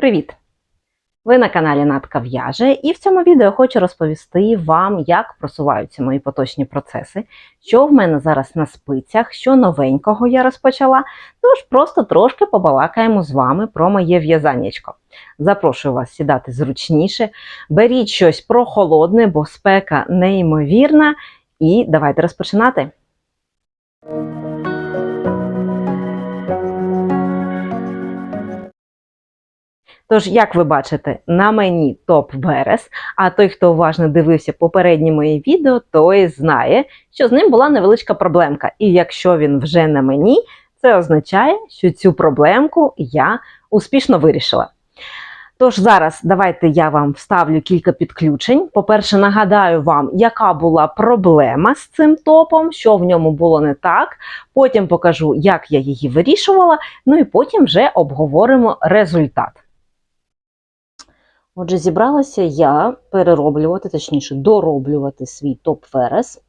Привіт! Ви на каналі Натка В'яже, і в цьому відео хочу розповісти вам, як просуваються мої поточні процеси, що в мене зараз на спицях, що новенького я розпочала. Тож просто трошки побалакаємо з вами про моє в'язаннячко. Запрошую вас сідати зручніше, беріть щось прохолодне, бо спека неймовірна. І давайте розпочинати. Тож, як ви бачите, на мені топ Верес, а той, хто уважно дивився попередні мої відео, той знає, що з ним була невеличка проблемка. І якщо він вже на мені, це означає, що цю проблемку я успішно вирішила. Тож зараз давайте я вам вставлю кілька підключень. По-перше, нагадаю вам, яка була проблема з цим топом, що в ньому було не так. Потім покажу, як я її вирішувала. Ну і потім вже обговоримо результат. Отже, зібралася я перероблювати, точніше, дороблювати свій топ Ферес.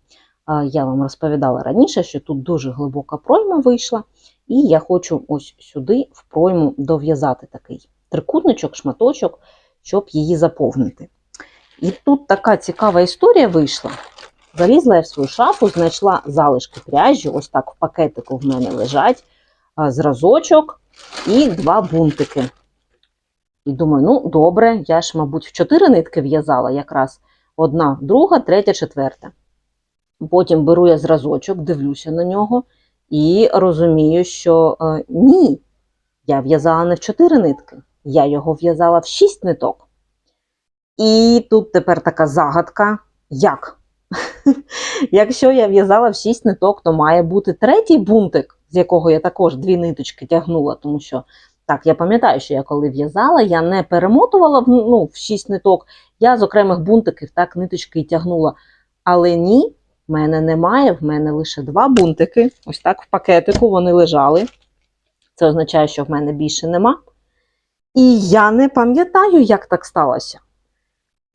Я вам розповідала раніше, що тут дуже глибока пройма вийшла, і я хочу ось сюди в пройму дов'язати такий трикутничок, шматочок, щоб її заповнити. І тут така цікава історія вийшла. Залізла я в свою шафу, знайшла залишки пряжі, ось так в пакетику в мене лежать зразочок і два бунтики. І думаю, ну добре, я ж, мабуть, в чотири нитки в'язала якраз одна, друга, третя, четверта. Потім беру я зразочок, дивлюся на нього і розумію, що е, ні, я в'язала не в чотири нитки, я його в'язала в шість ниток. І тут тепер така загадка, як? Якщо я в'язала в шість ниток, то має бути третій бунтик, з якого я також дві ниточки тягнула, тому що так, я пам'ятаю, що я коли в'язала, я не перемотувала ну, в 6 ниток, я з окремих бунтиків так ниточки і тягнула. Але ні, в мене немає, в мене лише два бунтики. Ось так в пакетику вони лежали. Це означає, що в мене більше нема. І я не пам'ятаю, як так сталося.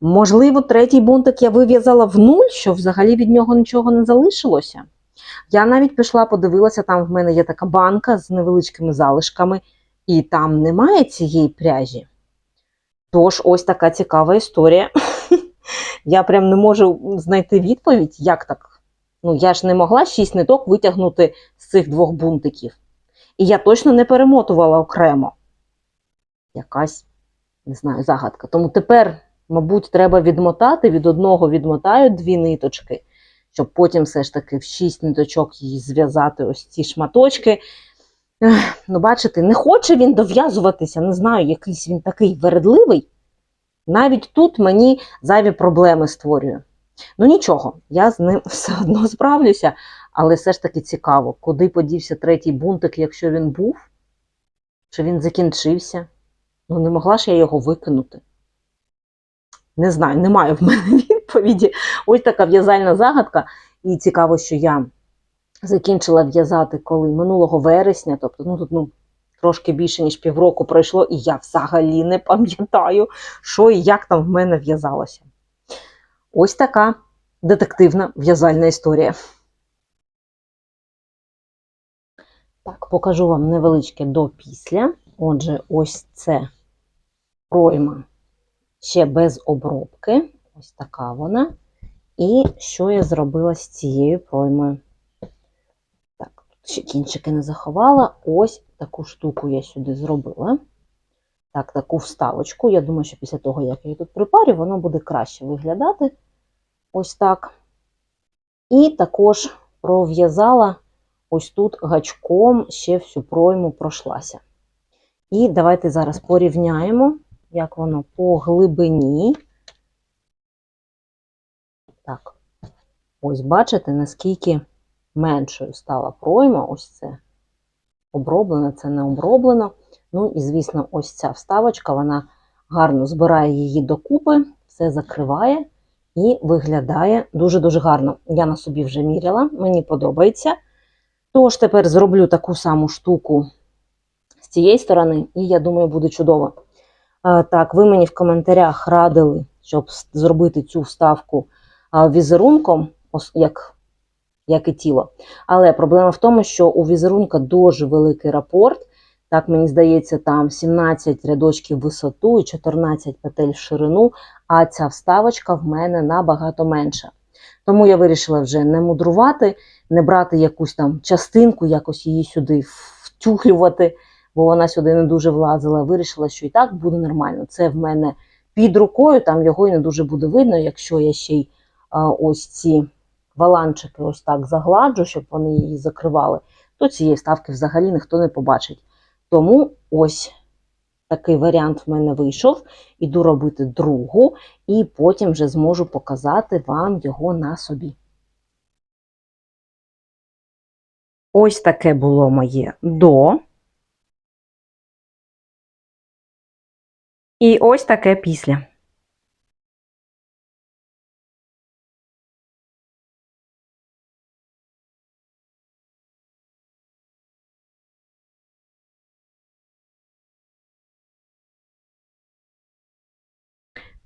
Можливо, третій бунтик я вив'язала в нуль, що взагалі від нього нічого не залишилося. Я навіть пішла, подивилася, там в мене є така банка з невеличкими залишками і там немає цієї пряжі. Тож, ось така цікава історія. Я прям не можу знайти відповідь, як так. Ну, я ж не могла шість ниток витягнути з цих двох бунтиків. І я точно не перемотувала окремо. Якась, не знаю, загадка. Тому тепер, мабуть, треба відмотати, від одного відмотаю дві ниточки, щоб потім все ж таки в шість ниточок її зв'язати ось ці шматочки. Ну, бачите, не хоче він дов'язуватися, не знаю, якийсь він такий вередливий. Навіть тут мені зайві проблеми створює. Ну нічого, я з ним все одно справлюся, але все ж таки цікаво, куди подівся третій бунтик, якщо він був, чи він закінчився. Ну, не могла ж я його викинути. Не знаю, немає в мене відповіді. Ось така в'язальна загадка. І цікаво, що я закінчила в'язати коли минулого вересня, тобто ну тут ну, трошки більше, ніж півроку пройшло, і я взагалі не пам'ятаю, що і як там в мене в'язалося. Ось така детективна в'язальна історія. Так, покажу вам невеличке до після. Отже, ось це пройма ще без обробки. Ось така вона. І що я зробила з цією проймою? Ще кінчики не заховала. Ось таку штуку я сюди зробила. Так, таку вставочку. Я думаю, що після того, як я її тут припарю, воно буде краще виглядати. Ось так. І також пров'язала ось тут гачком ще всю пройму пройшлася. І давайте зараз порівняємо, як воно по глибині. Так, ось бачите, наскільки меншою стала пройма, ось це оброблено, це не оброблено. Ну і, звісно, ось ця вставочка, вона гарно збирає її докупи, все закриває і виглядає дуже-дуже гарно. Я на собі вже міряла, мені подобається. Тож, тепер зроблю таку саму штуку з цієї сторони, і я думаю, буде чудово. Так, ви мені в коментарях радили, щоб зробити цю вставку візерунком, як як і тіло. Але проблема в тому, що у візерунка дуже великий рапорт, Так, мені здається, там 17 рядочків висоту і 14 петель в ширину, а ця вставочка в мене набагато менша. Тому я вирішила вже не мудрувати, не брати якусь там частинку, якось її сюди втюхлювати, бо вона сюди не дуже влазила. Вирішила, що і так буде нормально. Це в мене під рукою, там його і не дуже буде видно, якщо я ще й ось ці валанчики ось так загладжу, щоб вони її закривали, то цієї вставки взагалі ніхто не побачить. Тому ось такий варіант в мене вийшов. Іду робити другу, і потім вже зможу показати вам його на собі. Ось таке було моє до. І ось таке після.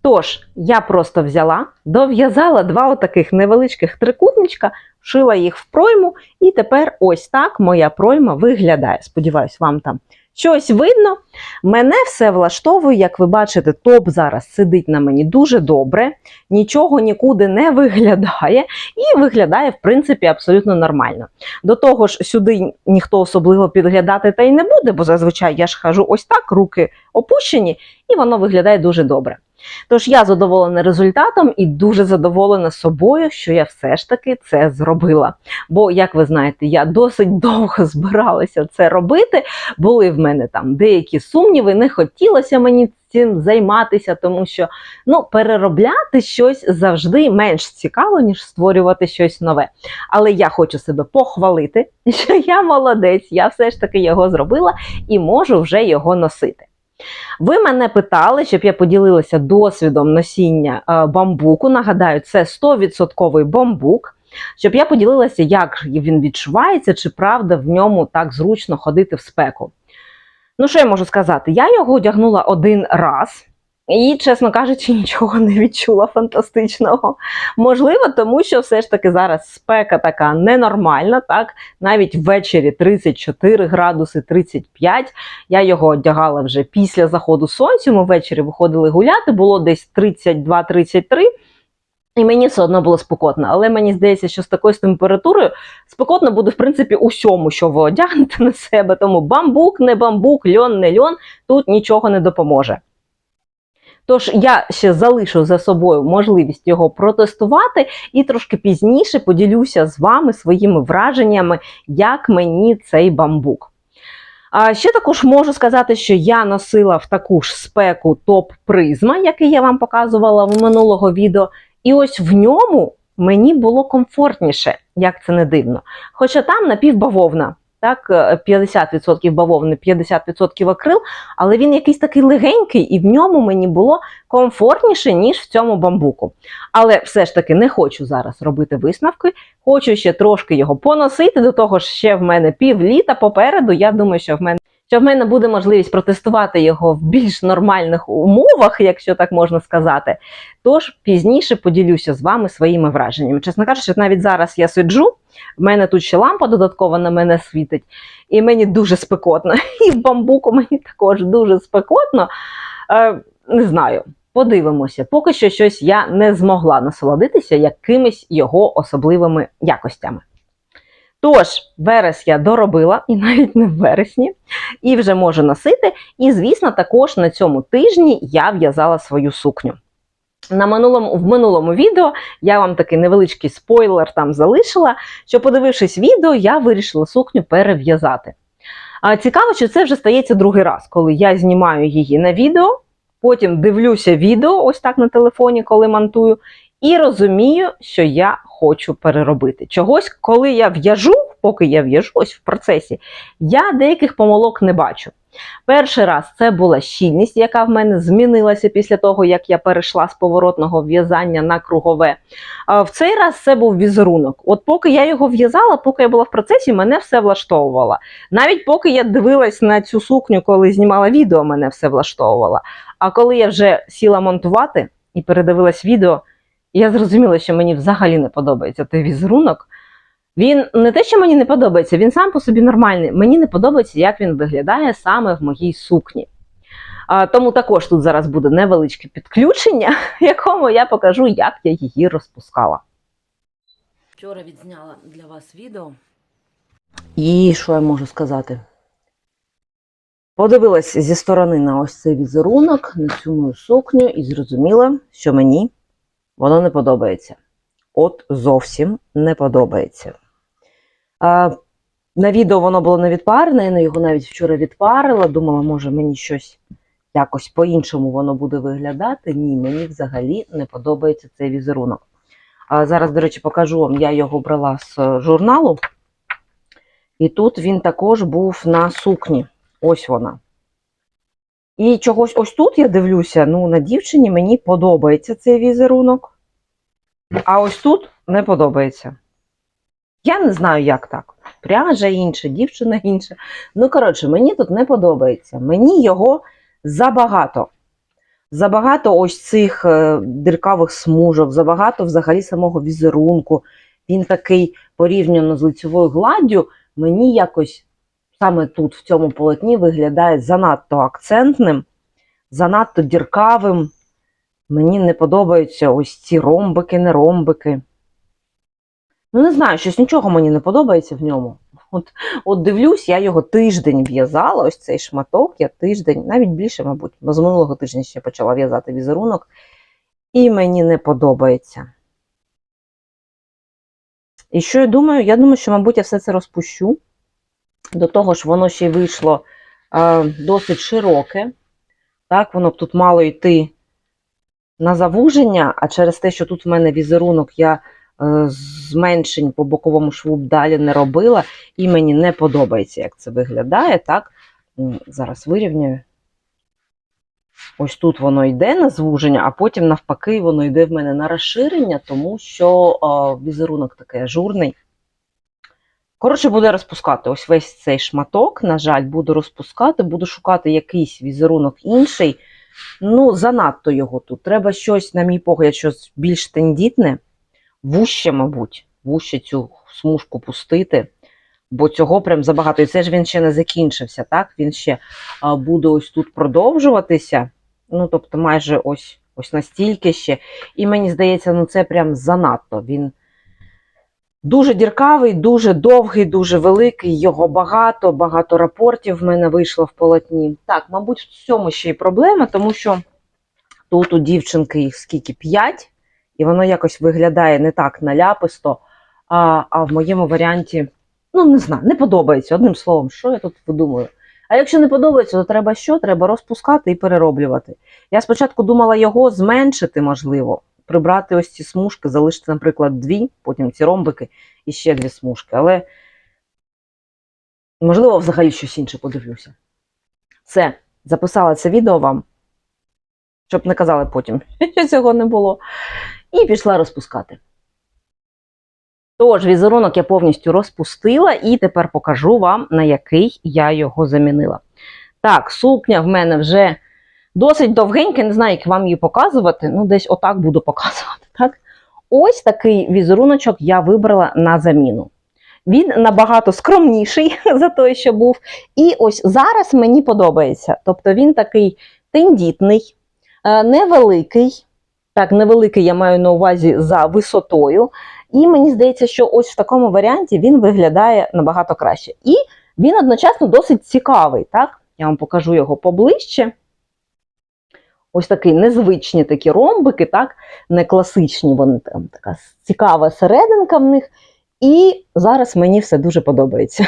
Тож, я просто взяла, дов'язала два отаких невеличких трикутничка, вшила їх в пройму, і тепер ось так моя пройма виглядає. Сподіваюсь, вам там щось видно. Мене все влаштовує, як ви бачите, топ зараз сидить на мені дуже добре, нічого нікуди не виглядає, і виглядає, в принципі, абсолютно нормально. До того ж, сюди ніхто особливо підглядати та й не буде, бо зазвичай я ж хожу ось так, руки опущені, і воно виглядає дуже добре. Тож я задоволена результатом і дуже задоволена собою, що я все ж таки це зробила. Бо, як ви знаєте, я досить довго збиралася це робити. Були в мене там деякі сумніви, не хотілося мені цим займатися, тому що ну, переробляти щось завжди менш цікаво, ніж створювати щось нове. Але я хочу себе похвалити, що я молодець, я все ж таки його зробила і можу вже його носити. Ви мене питали, щоб я поділилася досвідом носіння е, бамбуку. Нагадаю, це 100% бамбук. Щоб я поділилася, як він відчувається, чи правда в ньому так зручно ходити в спеку. Ну, що я можу сказати? Я його одягнула один раз. І, чесно кажучи, нічого не відчула фантастичного. Можливо, тому що все ж таки зараз спека така ненормальна, так навіть ввечері 34 градуси 35. Я його одягала вже після заходу сонця. Ми ввечері виходили гуляти, було десь 32-33. І мені все одно було спекотно. Але мені здається, що з такою температурою спекотно буде, в принципі, усьому, що ви одягнете на себе. Тому бамбук, не бамбук, льон, не льон, тут нічого не допоможе. Тож я ще залишу за собою можливість його протестувати і трошки пізніше поділюся з вами своїми враженнями, як мені цей бамбук. А ще також можу сказати, що я носила в таку ж спеку топ призма, який я вам показувала в минулого відео. І ось в ньому мені було комфортніше, як це не дивно. Хоча там напівбавовна. Так, 50% бавовни, 50% акрил, але він якийсь такий легенький, і в ньому мені було комфортніше, ніж в цьому бамбуку. Але все ж таки не хочу зараз робити висновки, хочу ще трошки його поносити. До того ж, ще в мене пів літа попереду. Я думаю, що в мене. Що в мене буде можливість протестувати його в більш нормальних умовах, якщо так можна сказати. Тож пізніше поділюся з вами своїми враженнями. Чесно кажучи, навіть зараз я сиджу, в мене тут ще лампа додаткова на мене світить, і мені дуже спекотно. І в бамбуку мені також дуже спекотно. Е, не знаю, подивимося. Поки що щось я не змогла насолодитися якимись його особливими якостями. Тож, верес я доробила, і навіть не в вересні, і вже можу носити. І, звісно, також на цьому тижні я в'язала свою сукню. На минулому, В минулому відео я вам такий невеличкий спойлер там залишила, що, подивившись відео, я вирішила сукню перев'язати. Цікаво, що це вже стається другий раз, коли я знімаю її на відео, потім дивлюся відео, ось так на телефоні, коли монтую, і розумію, що я хочу переробити. Чогось, коли я в'яжу, поки я в'яжу ось в процесі, я деяких помилок не бачу. Перший раз це була щільність, яка в мене змінилася після того, як я перейшла з поворотного в'язання на кругове. А в цей раз це був візерунок. От поки я його в'язала, поки я була в процесі, мене все влаштовувало. Навіть поки я дивилась на цю сукню, коли знімала відео, мене все влаштовувало. А коли я вже сіла монтувати і передивилась відео, я зрозуміла, що мені взагалі не подобається той візерунок. Він не те, що мені не подобається, він сам по собі нормальний. Мені не подобається, як він виглядає саме в моїй сукні. А, тому також тут зараз буде невеличке підключення, якому я покажу, як я її розпускала. Вчора відзняла для вас відео. І що я можу сказати? Подивилась зі сторони на ось цей візерунок, на цю мою сукню, і зрозуміла, що мені воно не подобається. От зовсім не подобається. А, на відео воно було не відпарене, я його навіть вчора відпарила. Думала, може мені щось якось по-іншому воно буде виглядати. Ні, мені взагалі не подобається цей візерунок. А зараз, до речі, покажу вам, я його брала з е, журналу. І тут він також був на сукні. Ось вона. І чогось ось тут я дивлюся, ну, на дівчині мені подобається цей візерунок. А ось тут не подобається. Я не знаю, як так. Пряжа інша, дівчина інша. Ну, коротше, мені тут не подобається. Мені його забагато. Забагато ось цих е, диркавих смужок, забагато взагалі самого візерунку. Він такий порівняно з лицевою гладдю, мені якось саме тут, в цьому полотні, виглядає занадто акцентним, занадто діркавим. Мені не подобаються ось ці ромбики, не ромбики. Ну, не знаю, щось нічого мені не подобається в ньому. От, от дивлюсь, я його тиждень в'язала, ось цей шматок, я тиждень, навіть більше, мабуть, з минулого тижня ще почала в'язати візерунок, і мені не подобається. І що я думаю? Я думаю, що, мабуть, я все це розпущу. До того ж, воно ще й вийшло е, досить широке. Так, воно б тут мало йти на завуження, а через те, що тут в мене візерунок, я е, зменшень по боковому шву далі не робила, і мені не подобається, як це виглядає. Так, зараз вирівняю. Ось тут воно йде на звуження, а потім, навпаки, воно йде в мене на розширення, тому що е, візерунок такий ажурний. Коротше, буде розпускати ось весь цей шматок, на жаль, буду розпускати, буду шукати якийсь візерунок інший. Ну, занадто його тут. Треба щось, на мій погляд, щось більш тендітне, вуще, мабуть, вуще цю смужку пустити, бо цього прям забагато. І це ж він ще не закінчився, так? Він ще буде ось тут продовжуватися. Ну, тобто, майже ось, ось настільки ще. І мені здається, ну це прям занадто. Він Дуже діркавий, дуже довгий, дуже великий, його багато, багато рапортів в мене вийшло в полотні. Так, мабуть, в цьому ще й проблема, тому що тут у дівчинки їх скільки 5, і воно якось виглядає не так наляписто, а, а в моєму варіанті, ну, не знаю, не подобається. Одним словом, що я тут видумую. А якщо не подобається, то треба що? Треба розпускати і перероблювати. Я спочатку думала його зменшити, можливо прибрати ось ці смужки, залишити, наприклад, дві, потім ці ромбики і ще дві смужки. Але, можливо, взагалі щось інше подивлюся. Все, записала це відео вам, щоб не казали потім, що цього не було. І пішла розпускати. Тож, візерунок я повністю розпустила, і тепер покажу вам, на який я його замінила. Так, сукня в мене вже досить довгенька, не знаю, як вам її показувати. Ну, десь отак буду показувати. так? Ось такий візеруночок я вибрала на заміну. Він набагато скромніший за той, що був. І ось зараз мені подобається. Тобто він такий тендітний, е, невеликий. Так, невеликий я маю на увазі за висотою. І мені здається, що ось в такому варіанті він виглядає набагато краще. І він одночасно досить цікавий. так? Я вам покажу його поближче. Ось такі незвичні такі ромбики, так, не класичні, вони там така цікава серединка в них. І зараз мені все дуже подобається.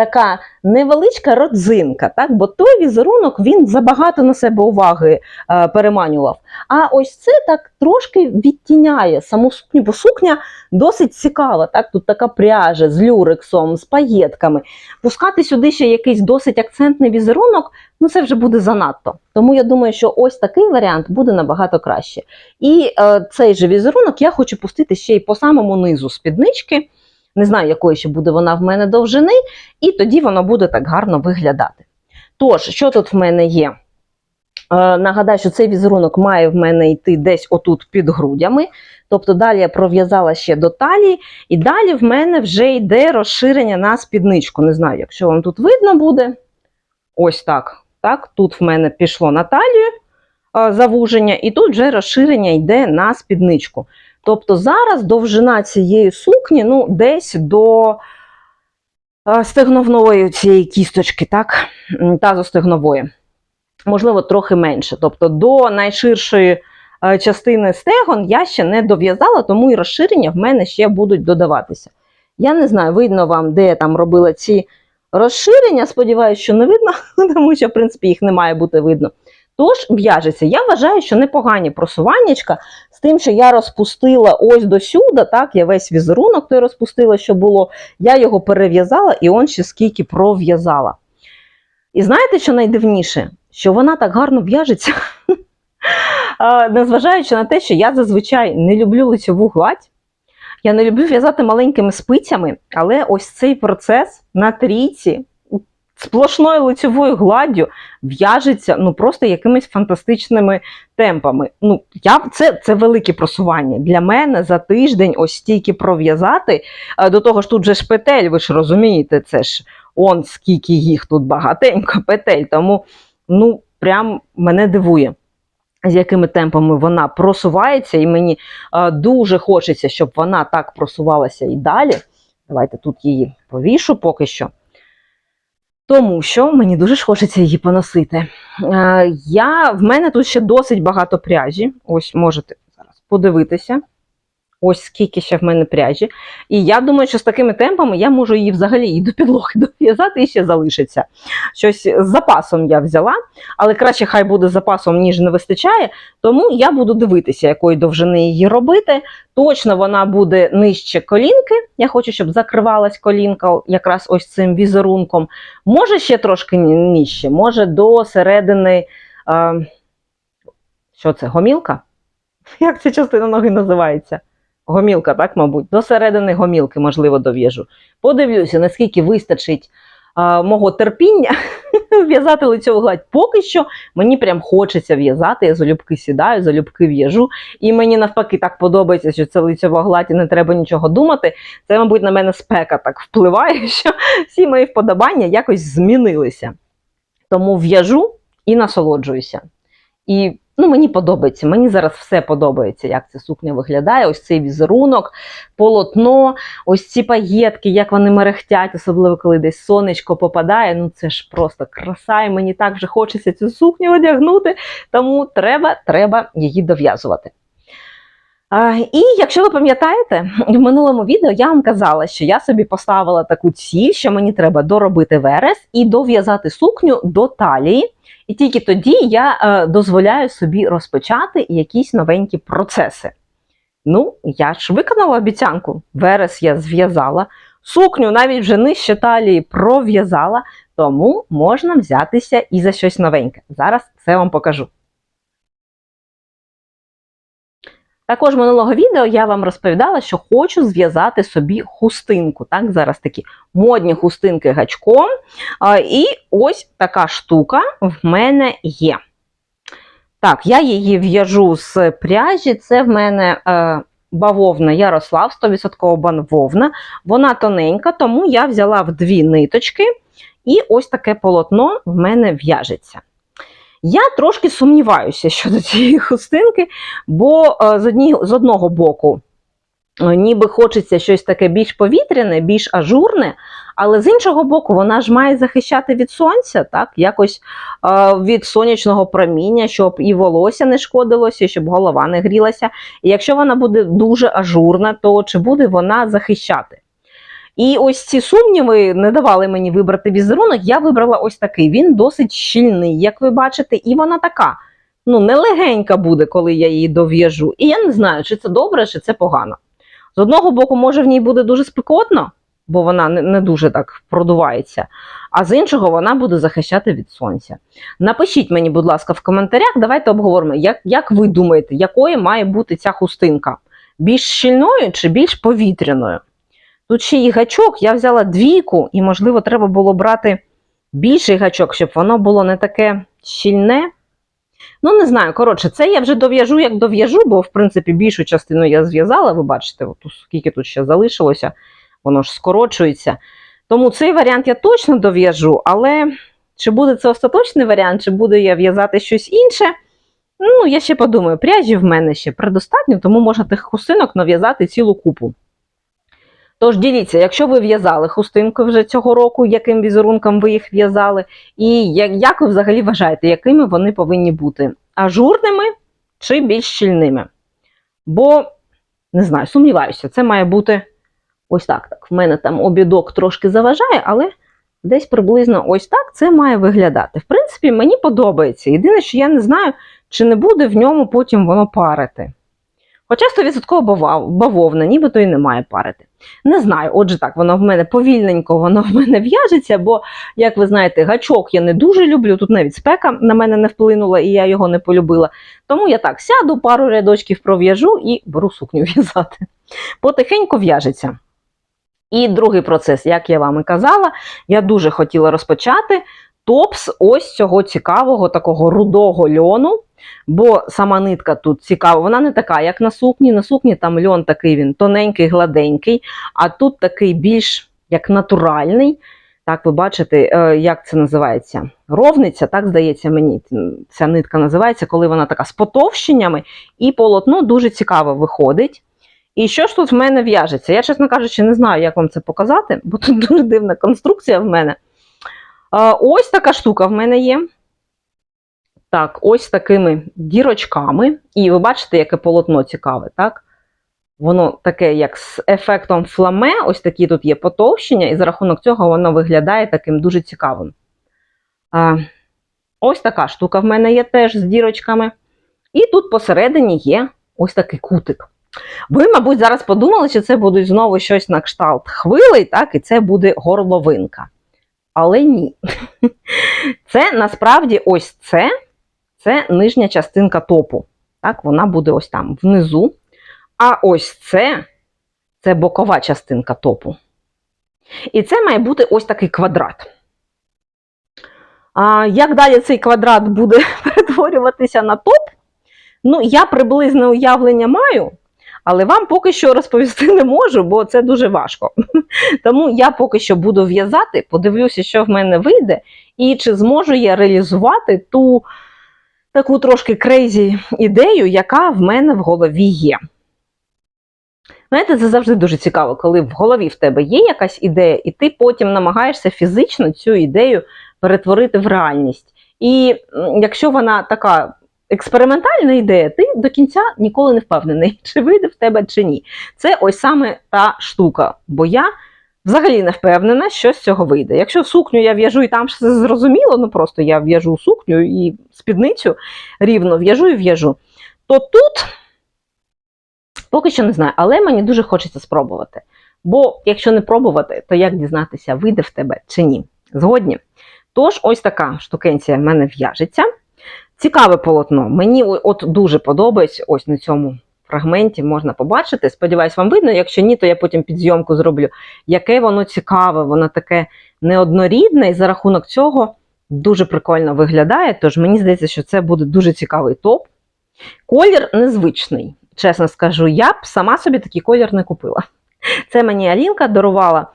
Така невеличка родзинка, так? бо той візерунок він забагато на себе уваги е, переманював. А ось це так трошки відтіняє саму сукню, бо сукня досить цікава. Так? Тут така пряжа з люрексом, з паєтками. Пускати сюди ще якийсь досить акцентний візерунок, ну це вже буде занадто. Тому я думаю, що ось такий варіант буде набагато краще. І е, цей же візерунок я хочу пустити ще й по самому низу спіднички. Не знаю, якої ще буде вона в мене довжини, і тоді воно буде так гарно виглядати. Тож, що тут в мене є? Е, Нагадаю, що цей візерунок має в мене йти десь отут під грудями. Тобто далі я пров'язала ще до талії, і далі в мене вже йде розширення на спідничку. Не знаю, якщо вам тут видно буде. Ось так. так. Тут в мене пішло на талію е, завуження, і тут вже розширення йде на спідничку. Тобто зараз довжина цієї сукні ну, десь до е, стегнової цієї кісточки, так, тазостегнової. Можливо, трохи менше. Тобто до найширшої е, частини стегон я ще не дов'язала, тому і розширення в мене ще будуть додаватися. Я не знаю, видно вам, де я там робила ці розширення. Сподіваюся, що не видно, тому що, в принципі, їх не має бути видно. Тож в'яжеться. Я вважаю, що непогані просуваннячка з тим, що я розпустила ось до сюди, так, я весь візерунок той розпустила, що було, я його перев'язала і он ще скільки пров'язала. І знаєте, що найдивніше? Що вона так гарно в'яжеться, незважаючи на те, що я зазвичай не люблю лицьову гладь, я не люблю в'язати маленькими спицями, але ось цей процес на трійці сплошною лицьовою гладдю в'яжеться ну просто якимись фантастичними темпами. Ну, я, це, це велике просування. Для мене за тиждень ось стільки пров'язати. До того ж, тут же ж петель, ви ж розумієте, це ж он скільки їх тут багатенько петель. Тому ну, прям мене дивує. З якими темпами вона просувається, і мені е, дуже хочеться, щоб вона так просувалася і далі. Давайте тут її повішу поки що. Тому що мені дуже ж хочеться її поносити. Е, я, в мене тут ще досить багато пряжі. Ось можете зараз подивитися. Ось скільки ще в мене пряжі. І я думаю, що з такими темпами я можу її взагалі і до підлоги дов'язати і ще залишиться. Щось з запасом я взяла, але краще хай буде з запасом, ніж не вистачає. Тому я буду дивитися, якої довжини її робити. Точно вона буде нижче колінки. Я хочу, щоб закривалась колінка якраз ось цим візерунком. Може ще трошки нижче, може до середини. Е, що це? Гомілка? Як ця частина ноги називається? Гомілка, так, мабуть, до середини гомілки, можливо, дов'яжу. Подивлюся, наскільки вистачить а, мого терпіння в'язати лицьову гладь. Поки що мені прям хочеться в'язати. Я залюбки сідаю, залюбки в'яжу. І мені навпаки так подобається, що це лицьова гладь і не треба нічого думати. Це, мабуть, на мене спека так впливає, що всі мої вподобання якось змінилися. Тому в'яжу і насолоджуюся. І Ну, мені подобається, мені зараз все подобається, як ця сукня виглядає. Ось цей візерунок, полотно, ось ці паєтки, як вони мерехтять, особливо коли десь сонечко попадає. Ну це ж просто краса, і мені так вже хочеться цю сукню одягнути, тому треба, треба її дов'язувати. І якщо ви пам'ятаєте, в минулому відео я вам казала, що я собі поставила таку ціль, що мені треба доробити верес і дов'язати сукню до талії. І тільки тоді я е, дозволяю собі розпочати якісь новенькі процеси. Ну, я ж виконала обіцянку. Верес я зв'язала, сукню навіть вже нижче талії пров'язала, тому можна взятися і за щось новеньке. Зараз це вам покажу. Також минулого відео я вам розповідала, що хочу зв'язати собі хустинку. Так, Зараз такі модні хустинки гачком. І ось така штука в мене є. Так, я її в'яжу з пряжі. Це в мене е, бавовна Ярослав, 100% бавовна. Вона тоненька, тому я взяла в дві ниточки, і ось таке полотно в мене в'яжеться. Я трошки сумніваюся щодо цієї хустинки, бо з, одні, з одного боку, ніби хочеться щось таке більш повітряне, більш ажурне, але з іншого боку, вона ж має захищати від сонця, так, якось від сонячного проміння, щоб і волосся не шкодилося, щоб голова не грілася. І якщо вона буде дуже ажурна, то чи буде вона захищати? І ось ці сумніви не давали мені вибрати візерунок. Я вибрала ось такий. Він досить щільний, як ви бачите, і вона така. Ну, нелегенька буде, коли я її дов'яжу. І я не знаю, чи це добре, чи це погано. З одного боку, може, в ній буде дуже спекотно, бо вона не, дуже так продувається, а з іншого, вона буде захищати від сонця. Напишіть мені, будь ласка, в коментарях, давайте обговоримо, як, як ви думаєте, якою має бути ця хустинка? Більш щільною чи більш повітряною? Тут ще і гачок, я взяла двійку, і, можливо, треба було брати більший гачок, щоб воно було не таке щільне. Ну, не знаю, коротше, це я вже дов'яжу, як дов'яжу, бо, в принципі, більшу частину я зв'язала, ви бачите, от, скільки тут ще залишилося, воно ж скорочується. Тому цей варіант я точно дов'яжу, але чи буде це остаточний варіант, чи буду я в'язати щось інше, ну, я ще подумаю, пряжі в мене ще предостатньо, тому можна тих хустинок нав'язати цілу купу. Тож дивіться, якщо ви в'язали хустинки вже цього року, яким візерунком ви їх в'язали, і як ви взагалі вважаєте, якими вони повинні бути? Ажурними чи більш щільними? Бо, не знаю, сумніваюся, це має бути ось так. так. В мене там обідок трошки заважає, але десь приблизно ось так це має виглядати. В принципі, мені подобається. Єдине, що я не знаю, чи не буде в ньому потім воно парити. Хоча 100% бавов- бавовна, нібито і не має парити. Не знаю, отже так, воно в мене повільненько, воно в мене в'яжеться, бо, як ви знаєте, гачок я не дуже люблю. Тут навіть спека на мене не вплинула, і я його не полюбила. Тому я так сяду, пару рядочків пров'яжу і беру сукню в'язати. Потихеньку в'яжеться. І другий процес, як я вам і казала, я дуже хотіла розпочати топс ось цього цікавого такого рудого льону. Бо сама нитка тут цікава, вона не така, як на сукні. На сукні там льон такий він тоненький, гладенький, а тут такий більш як натуральний. Так, ви бачите, е, як це називається? Ровниця, так здається мені, ця нитка називається, коли вона така з потовщеннями, і полотно дуже цікаво виходить. І що ж тут в мене в'яжеться? Я, чесно кажучи, не знаю, як вам це показати, бо тут дуже дивна конструкція в мене. Е, Ось така штука в мене є. Так, ось такими дірочками. І ви бачите, яке полотно цікаве, так? Воно таке, як з ефектом фламе, ось такі тут є потовщення, і за рахунок цього воно виглядає таким дуже цікавим. А, ось така штука в мене є теж з дірочками. І тут посередині є ось такий кутик. Ви, мабуть, зараз подумали, що це будуть знову щось на кшталт хвилей, так, і це буде горловинка. Але ні. Це насправді ось це це нижня частинка топу. Так, Вона буде ось там внизу. А ось це це бокова частинка топу. І це має бути ось такий квадрат. А Як далі цей квадрат буде перетворюватися на топ? Ну, я приблизне уявлення маю, але вам поки що розповісти не можу, бо це дуже важко. Тому я поки що буду в'язати, подивлюся, що в мене вийде, і чи зможу я реалізувати ту таку трошки крейзі ідею, яка в мене в голові є. Знаєте, це завжди дуже цікаво, коли в голові в тебе є якась ідея, і ти потім намагаєшся фізично цю ідею перетворити в реальність. І якщо вона така експериментальна ідея, ти до кінця ніколи не впевнений, чи вийде в тебе чи ні. Це ось саме та штука. Бо я взагалі не впевнена, що з цього вийде. Якщо сукню я в'яжу і там все зрозуміло, ну просто я в'яжу сукню і спідницю рівно в'яжу і в'яжу, то тут поки що не знаю, але мені дуже хочеться спробувати. Бо якщо не пробувати, то як дізнатися, вийде в тебе чи ні? Згодні. Тож, ось така штукенція в мене в'яжеться. Цікаве полотно. Мені от дуже подобається ось на цьому фрагменті можна побачити. Сподіваюсь, вам видно. Якщо ні, то я потім підзйомку зроблю. Яке воно цікаве, воно таке неоднорідне, і за рахунок цього дуже прикольно виглядає. Тож мені здається, що це буде дуже цікавий топ. Колір незвичний. Чесно скажу, я б сама собі такий колір не купила. Це мені Алінка дарувала.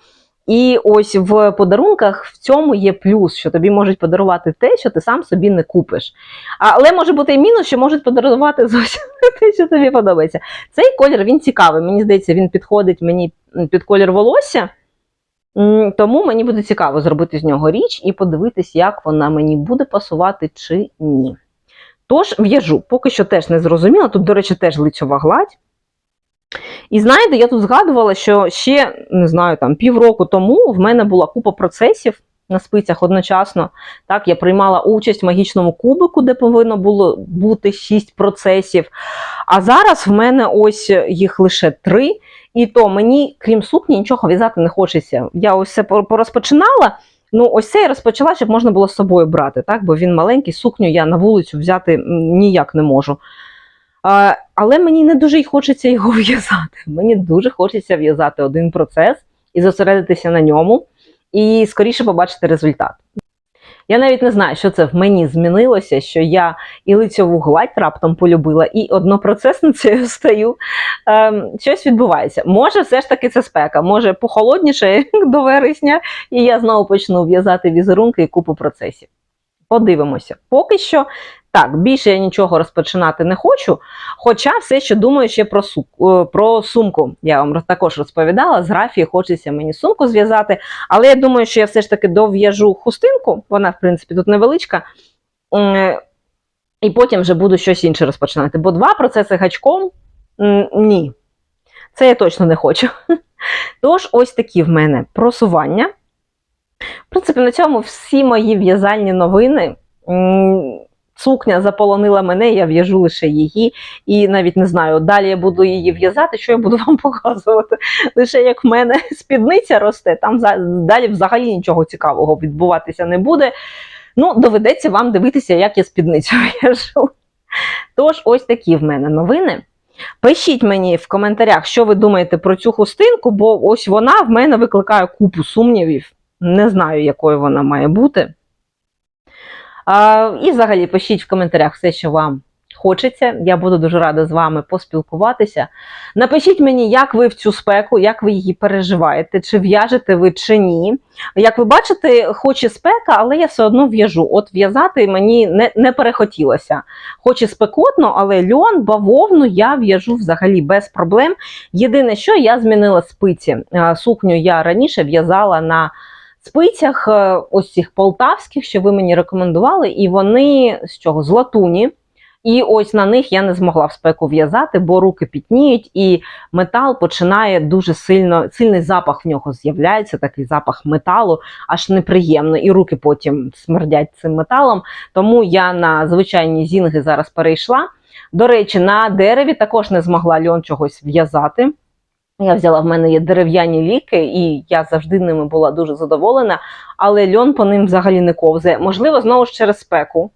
І ось в подарунках в цьому є плюс, що тобі можуть подарувати те, що ти сам собі не купиш. Але може бути і мінус, що можуть подарувати зовсім не те, що тобі подобається. Цей колір він цікавий. Мені здається, він підходить мені під колір волосся. Тому мені буде цікаво зробити з нього річ і подивитись, як вона мені буде пасувати чи ні. Тож в'яжу, поки що теж не зрозуміла. Тут, до речі, теж лицьова гладь. І знаєте, я тут згадувала, що ще не знаю, там півроку тому в мене була купа процесів на спицях одночасно. Так, я приймала участь в магічному кубику, де повинно було бути 6 процесів. А зараз в мене ось їх лише 3. І то мені, крім сукні, нічого в'язати не хочеться. Я ось це порозпочинала. Ну, ось це я розпочала, щоб можна було з собою брати, так? бо він маленький, сукню я на вулицю взяти ніяк не можу. Але мені не дуже й хочеться його в'язати. Мені дуже хочеться в'язати один процес і зосередитися на ньому, і скоріше побачити результат. Я навіть не знаю, що це в мені змінилося, що я і лицьову гладь раптом полюбила, і однопроцесницею стаю. Ем, щось відбувається. Може, все ж таки це спека, може похолодніше до вересня, і я знову почну в'язати візерунки і купу процесів. Подивимося. Поки що так, більше я нічого розпочинати не хочу. Хоча все ще думаю ще про, су- е, про сумку. Я вам також розповідала. З графії хочеться мені сумку зв'язати. Але я думаю, що я все ж таки дов'яжу хустинку, вона, в принципі, тут невеличка. І потім вже буду щось інше розпочинати. Бо два процеси гачком ні. Це я точно не хочу. Тож, ось такі в мене просування. В принципі, на цьому всі мої в'язальні новини. Сукня заполонила мене, я в'яжу лише її, і навіть не знаю, далі я буду її в'язати, що я буду вам показувати. Лише як в мене спідниця росте, там далі взагалі нічого цікавого відбуватися не буде. Ну, доведеться вам дивитися, як я спідницю в'яжу. Тож, ось такі в мене новини. Пишіть мені в коментарях, що ви думаєте про цю хустинку, бо ось вона в мене викликає купу сумнівів. Не знаю, якою вона має бути. І взагалі пишіть в коментарях все, що вам хочеться. Я буду дуже рада з вами поспілкуватися. Напишіть мені, як ви в цю спеку, як ви її переживаєте, чи в'яжете ви чи ні. Як ви бачите, хоч і спека, але я все одно в'яжу. От в'язати мені не, не перехотілося. Хоч і спекотно, але льон, бавовну я в'яжу взагалі без проблем. Єдине, що я змінила спиці. Сукню я раніше в'язала на спицях е, ось цих полтавських, що ви мені рекомендували, і вони з чого? З латуні. І ось на них я не змогла в спеку в'язати, бо руки пітніють, і метал починає дуже сильно, сильний запах в нього з'являється, такий запах металу, аж неприємно, і руки потім смердять цим металом. Тому я на звичайні зінги зараз перейшла. До речі, на дереві також не змогла льон чогось в'язати. Я взяла, в мене є дерев'яні ліки, і я завжди ними була дуже задоволена, але льон по ним взагалі не ковзає. Можливо, знову ж через спеку.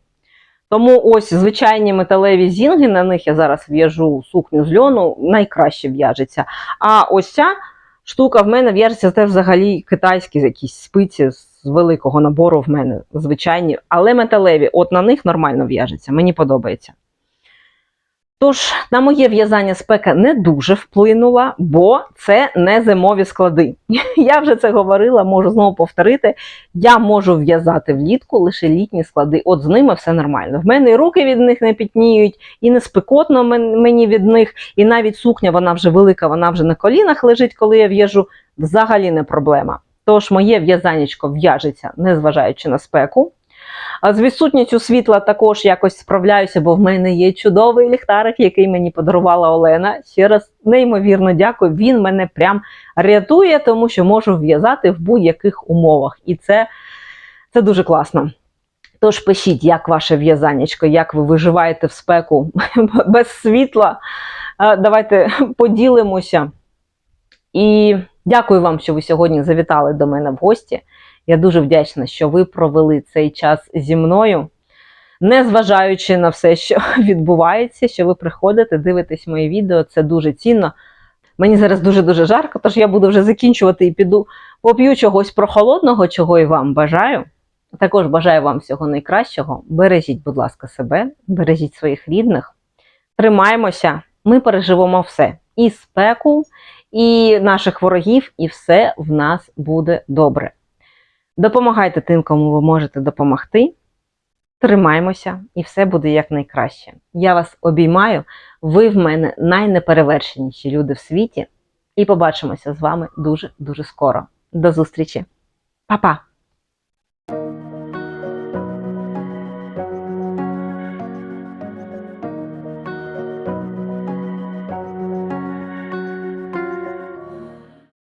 Тому ось звичайні металеві зінги, на них я зараз в'яжу сукню з льону, найкраще в'яжеться. А ось ця штука в мене в'яжеться теж взагалі китайські якісь спиці з великого набору в мене, звичайні, але металеві. От на них нормально в'яжеться, мені подобається. Тож, на моє в'язання спека не дуже вплинула, бо це не зимові склади. Я вже це говорила, можу знову повторити. Я можу в'язати влітку лише літні склади. От з ними все нормально. В мене і руки від них не пітніють, і не спекотно мені від них, і навіть сукня, вона вже велика, вона вже на колінах лежить, коли я в'яжу. Взагалі не проблема. Тож моє в'язанечко в'яжеться, незважаючи на спеку. З відсутністю світла також якось справляюся, бо в мене є чудовий ліхтарик, який мені подарувала Олена. Ще раз неймовірно дякую. Він мене прям рятує, тому що можу в'язати в будь-яких умовах. І це, це дуже класно. Тож пишіть, як ваше в'язанечко, як ви виживаєте в спеку без світла. Давайте поділимося. І дякую вам, що ви сьогодні завітали до мене в гості. Я дуже вдячна, що ви провели цей час зі мною, незважаючи на все, що відбувається, що ви приходите, дивитесь мої відео, це дуже цінно. Мені зараз дуже-дуже жарко, тож я буду вже закінчувати і піду поп'ю чогось прохолодного, чого і вам бажаю. Також бажаю вам всього найкращого. Бережіть, будь ласка, себе, бережіть своїх рідних. Тримаємося, ми переживемо все. І спеку, і наших ворогів, і все в нас буде добре. Допомагайте тим, кому ви можете допомогти. Тримаймося, і все буде якнайкраще. Я вас обіймаю. Ви в мене найнеперевершеніші люди в світі. І побачимося з вами дуже-дуже скоро. До зустрічі. Па-па!